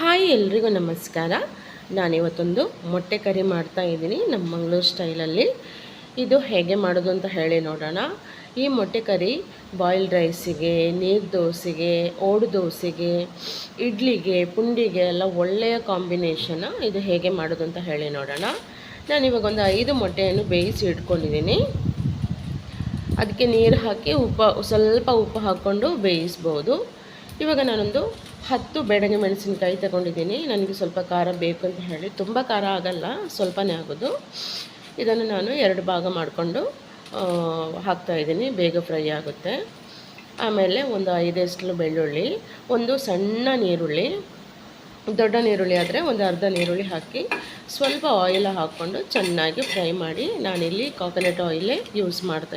Hi ಎಲ್ರಿಗೂ ನಮಸ್ಕಾರ. ನಾನಿವತ್ತೊಂದು ಮೊಟ್ಟೆ ಕರಿ ಮಾಡ್ತಾ ಇದ್ದೀನಿ ನಮ್ಮ ಮಂಗಳೂರು ಸ್ಟೈಲಲ್ಲಿ. ಇದು ಹೇಗೆ ಮಾಡೋದು ಅಂತ ಹೇಳಿ ನೋಡೋಣ. ಈ ಮೊಟ್ಟೆ ಕರಿ ಬಾಯ್ಲ್ಡ್ ರೈಸಿಗೆ, ನೀರು ದೋಸೆಗೆ, ಓಡು ದೋಸೆಗೆ, ಇಡ್ಲಿಗೆ, ಪುಂಡಿಗೆ ಎಲ್ಲ ಒಳ್ಳೆಯ ಕಾಂಬಿನೇಷನ್ ಇದು ಹೇಗೆ ಮಾಡೋದು ಅಂತ ಹೇಳಿ ನೋಡೋಣ. ನಾನಿವಾಗ ಒಂದು ಐದು ಮೊಟ್ಟೆಯನ್ನು ಬೇಯಿಸಿ ಇಟ್ಕೊಂಡಿದ್ದೀನಿ. ಅದಕ್ಕೆ ನೀರು ಹಾಕಿ ಉಪ್ಪು ಸ್ವಲ್ಪ ಉಪ್ಪು ಹಾಕ್ಕೊಂಡು ಬೇಯಿಸ್ಬೋದು. ಇವಾಗ ನಾನೊಂದು ಹತ್ತು ಬೆಳಗ್ಗೆ ಮೆಣಸಿನಕಾಯಿ ತಗೊಂಡಿದ್ದೀನಿ. ನನಗೆ ಸ್ವಲ್ಪ ಖಾರ ಬೇಕು ಅಂತ ಹೇಳಿ. ತುಂಬ ಖಾರ ಆಗಲ್ಲ, ಸ್ವಲ್ಪನೇ ಆಗೋದು. ಇದನ್ನು ನಾನು ಎರಡು ಭಾಗ ಮಾಡಿಕೊಂಡು ಹಾಕ್ತಾಯಿದ್ದೀನಿ ಬೇಗ ಫ್ರೈ ಆಗುತ್ತೆ. ಆಮೇಲೆ ಒಂದು ಐದಷ್ಟು ಬೆಳ್ಳುಳ್ಳಿ, ಒಂದು ಸಣ್ಣ ನೀರುಳ್ಳಿ ದೊಡ್ಡ ನೀರುಳ್ಳಿ ಆದರೆ ಒಂದು ಅರ್ಧ ನೀರುಳ್ಳಿ ಹಾಕಿ, ಸ್ವಲ್ಪ ಆಯಿಲ್ ಹಾಕ್ಕೊಂಡು ಚೆನ್ನಾಗಿ ಫ್ರೈ ಮಾಡಿ ನಾನಿಲ್ಲಿ ಕಾಕೊನೆಟ್ ಆಯಿಲೇ ಯೂಸ್ ಮಾಡ್ತಾ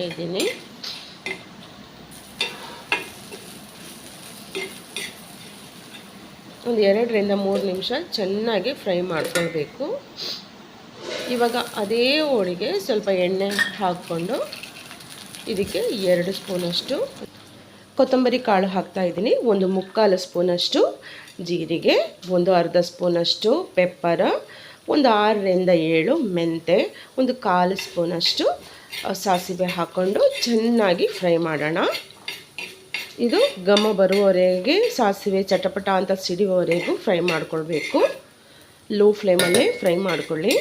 ಒಂದು ಎರಡರಿಂದ ಮೂರು ನಿಮಿಷ ಚೆನ್ನಾಗಿ ಫ್ರೈ ಮಾಡ್ಕೊಳ್ಬೇಕು. ಇವಾಗ ಅದೇ ಹೋಳಿಗೆ ಸ್ವಲ್ಪ ಎಣ್ಣೆ ಹಾಕ್ಕೊಂಡು ಇದಕ್ಕೆ ಎರಡು ಸ್ಪೂನಷ್ಟು ಕೊತ್ತಂಬರಿ ಕಾಳು ಹಾಕ್ತಾ ಇದ್ದೀನಿ. ಒಂದು ಮುಕ್ಕಾಲು ಸ್ಪೂನಷ್ಟು ಜೀರಿಗೆ, ಒಂದು ಅರ್ಧ ಸ್ಪೂನಷ್ಟು ಪೆಪ್ಪರ, ಒಂದು ಆರರಿಂದ ಏಳು ಮೆಂತೆ, ಒಂದು ಕಾಲು ಸ್ಪೂನಷ್ಟು ಸಾಸಿವೆ ಹಾಕ್ಕೊಂಡು ಚೆನ್ನಾಗಿ ಫ್ರೈ ಮಾಡೋಣ. ಇದು ಘಮ ಬರುವವರೆಗೆ ಸಾಸಿವೆ, ಚಟಪಟ ಅಂತ ಸಿಡಿಯುವವರೆಗೂ ಫ್ರೈ ಮಾಡ್ಕೊಳ್ಬೇಕು. ಲೋ ಫ್ಲೇಮಲ್ಲೇ ಫ್ರೈ ಮಾಡಿಕೊಳ್ಳಿ.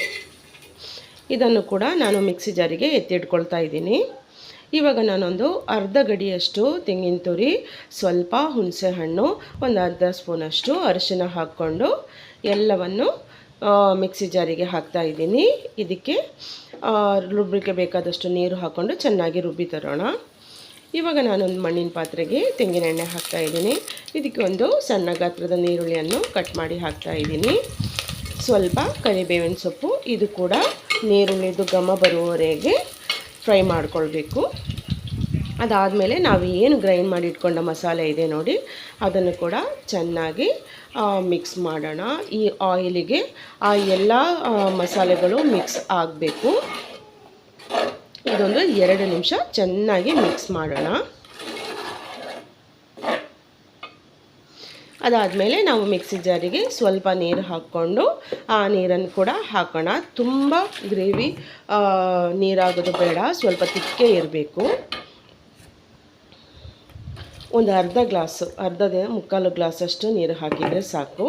ಇದನ್ನು ಕೂಡ ನಾನು ಮಿಕ್ಸಿ ಜಾರಿಗೆ ಎತ್ತಿಟ್ಕೊಳ್ತಾ ಇದ್ದೀನಿ. ಇವಾಗ ನಾನೊಂದು ಅರ್ಧ ಗಡಿಯಷ್ಟು ತೆಂಗಿನ ತುರಿ, ಸ್ವಲ್ಪ ಹುಣಸೆ ಹಣ್ಣು, ಒಂದು ಅರ್ಧ ಸ್ಪೂನಷ್ಟು ಅರಿಶಿನ ಹಾಕ್ಕೊಂಡು ಎಲ್ಲವನ್ನು ಮಿಕ್ಸಿ ಜಾರಿಗೆ ಹಾಕ್ತಾ ಇದ್ದೀನಿ. ಇದಕ್ಕೆ ರುಬ್ಬಿಗೆ ಬೇಕಾದಷ್ಟು ನೀರು ಹಾಕ್ಕೊಂಡು ಚೆನ್ನಾಗಿ ರುಬ್ಬಿ ತರೋಣ. ಇವಾಗ ನಾನೊಂದು ಮಣ್ಣಿನ ಪಾತ್ರೆಗೆ ತೆಂಗಿನ ಎಣ್ಣೆ ಹಾಕ್ತಾ ಇದ್ದೀನಿ. ಇದಕ್ಕೆ ಒಂದು ಸಣ್ಣ ಗಾತ್ರದ ನೀರುಳ್ಳಿಯನ್ನು ಕಟ್ ಮಾಡಿ ಹಾಕ್ತಾ ಇದ್ದೀನಿ. ಸ್ವಲ್ಪ ಕರಿಬೇವಿನ ಸೊಪ್ಪು, ಇದು ಕೂಡ ನೀರುಳ್ಳಿದು ಘಮ ಬರುವವರೆಗೆ ಫ್ರೈ ಮಾಡಿಕೊಳ್ಬೇಕು. ಅದಾದಮೇಲೆ ನಾವು ಏನು ಗ್ರೈಂಡ್ ಮಾಡಿ ಇಟ್ಕೊಂಡ ಮಸಾಲೆ ಇದೆ ನೋಡಿ, ಅದನ್ನು ಕೂಡ ಚೆನ್ನಾಗಿ ಮಿಕ್ಸ್ ಮಾಡೋಣ. ಈ ಆಯಿಲಿಗೆ ಆ ಎಲ್ಲ ಮಸಾಲೆಗಳು ಮಿಕ್ಸ್ ಆಗಬೇಕು. ಇದೊಂದು ಎರಡು ನಿಮಿಷ ಚೆನ್ನಾಗಿ ಮಿಕ್ಸ್ ಮಾಡೋಣ. ಅದಾದಮೇಲೆ ನಾವು ಮಿಕ್ಸಿ ಜಾರಿಗೆ ಸ್ವಲ್ಪ ನೀರು ಹಾಕ್ಕೊಂಡು, ಆ ನೀರನ್ನು ಕೂಡ ಹಾಕೋಣ. ತುಂಬ ಗ್ರೇವಿ ನೀರಾಗೋದು ಬೇಡ, ಸ್ವಲ್ಪ ತಿಕ್ಕೆ ಇರಬೇಕು. ಒಂದು ಅರ್ಧ ಗ್ಲಾಸು, ಅರ್ಧದ ಮುಕ್ಕಾಲು ಗ್ಲಾಸಷ್ಟು ನೀರು ಹಾಕಿದರೆ ಸಾಕು.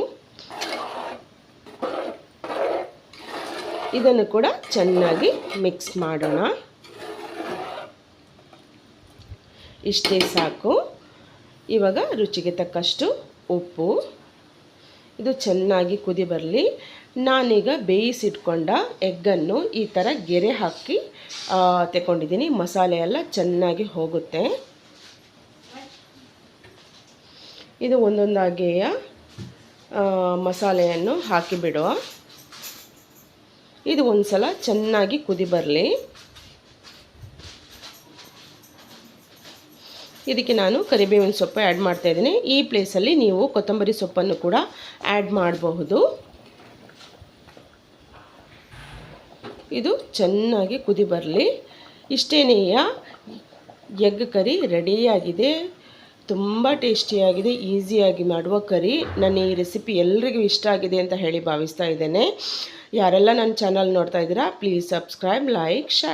ಇದನ್ನು ಕೂಡ ಚೆನ್ನಾಗಿ ಮಿಕ್ಸ್ ಮಾಡೋಣ. ಇಷ್ಟೇ ಸಾಕು. ಇವಾಗ ರುಚಿಗೆ ತಕ್ಕಷ್ಟು ಉಪ್ಪು. ಇದು ಚೆನ್ನಾಗಿ ಕುದಿ ಬರಲಿ. ನಾನೀಗ ಬೇಯಿಸಿಟ್ಕೊಂಡ ಎಗ್ಗನ್ನು ಈ ಥರ ಗೆರೆ ಹಾಕಿ ತಗೊಂಡಿದ್ದೀನಿ ಮಸಾಲೆ ಎಲ್ಲ ಚೆನ್ನಾಗಿ ಹೋಗುತ್ತೆ. ಇದು ಒಂದೊಂದಾಗೆಯ ಮಸಾಲೆಯನ್ನು ಹಾಕಿಬಿಡುವ. ಇದು ಒಂದು ಸಲ ಚೆನ್ನಾಗಿ ಕುದಿ ಬರಲಿ. ಇದಕ್ಕೆ ನಾನು ಕರಿಬೇವಿನ ಸೊಪ್ಪು ಆ್ಯಡ್ ಮಾಡ್ತಾಯಿದ್ದೀನಿ ಈ ಪ್ಲೇಸಲ್ಲಿ ನೀವು ಕೊತ್ತಂಬರಿ ಸೊಪ್ಪನ್ನು ಕೂಡ ಆ್ಯಡ್ ಮಾಡಬಹುದು. ಇದು ಚೆನ್ನಾಗಿ ಕುದಿ ಬರಲಿ. ಇಷ್ಟೇನೆಯ ಎಗ್ ಕರಿ ರೆಡಿಯಾಗಿದೆ ತುಂಬ ಟೇಸ್ಟಿಯಾಗಿದೆ ಈಸಿಯಾಗಿ ಮಾಡುವ ಕರಿ. ನನ್ನ ಈ ರೆಸಿಪಿ ಎಲ್ರಿಗೂ ಇಷ್ಟ ಆಗಿದೆ ಅಂತ ಹೇಳಿ ಭಾವಿಸ್ತಾ ಇದ್ದೇನೆ. ಯಾರೆಲ್ಲ ನನ್ನ ಚಾನಲ್ ನೋಡ್ತಾ ಇದ್ದೀರಾ ಪ್ಲೀಸ್ ಸಬ್ಸ್ಕ್ರೈಬ್ ಲೈಕ್ ಶೇರ್